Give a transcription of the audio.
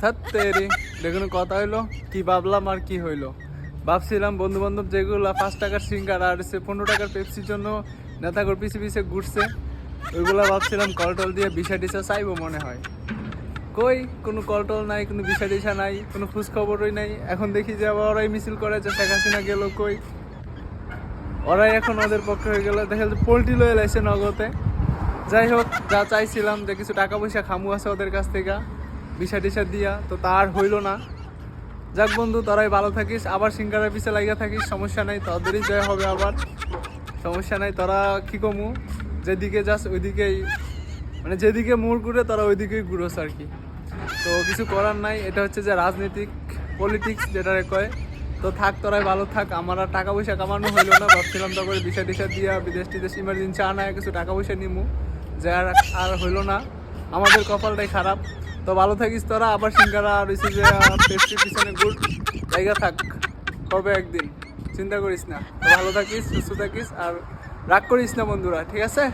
থাত্তেরি দেখুন কথা হইল, কি ভাবলাম আর কি হইল। ভাবছিলাম বন্ধু বান্ধব যেগুলো পাঁচ টাকার সিঙ্গার আর সে পনেরো টাকার পেপসির জন্য নেতাগর পিছে পিছে ঘুরছে, ওইগুলো ভাবছিলাম কলটল দিয়ে বিষা টিসা চাইব মনে হয়। কই, কোনো কলটল নাই, কোনো বিষা টিসা নাই, কোনো খোঁজ খবরই নাই। এখন দেখি যে আবার ওরাই মিছিল করে যে শেখ হাসিনা গেল কই। ওরাই এখন ওদের পক্ষে হয়ে গেল। দেখা যাচ্ছে পোলট্রি লয়ে লাইছে নগদে। যাই হোক, যা চাইছিলাম যে কিছু টাকা পয়সা খামু আছে ওদের কাছ থেকে। বিষা টিসা দিয়া, তো তার হইল না। যাক বন্ধু, তোরাই ভালো থাকিস, আবার সিঙ্গারের পিছে লাগিয়ে থাকিস, সমস্যা নাই তোদেরই জয় হবে আবার। সমস্যা নাই, তোরা কি কমু? যেদিকে যাস ওইদিকেই মানে যেদিকে মোড় ঘুরে, তোরা ওইদিকেই ঘুরোস আর কি। তো কিছু করার নাই, এটা হচ্ছে যে রাজনৈতিক পলিটিক্স যেটা কয়। তো থাক, তোরাই ভালো থাক, আমার আর টাকা পয়সা কামানো হইল না, ভাবছিলাম তো করে বিষা টিসা দিয়া, বিদেশ টিদেশ ইমার্জেন্সি আনায় কিছু টাকা পয়সা নিমু। যে আর আর হইল না, আমাদের কপালটাই খারাপ। তো ভালো থাকিস তোরা, আবার সিঙ্গারা হচ্ছে যে পিছনে গুড জায়গা থাক, করবে একদিন। চিন্তা করিস না। ভালো থাকিস, সুস্থ থাকিস, আর রাগ করিস না বন্ধুরা, ঠিক আছে?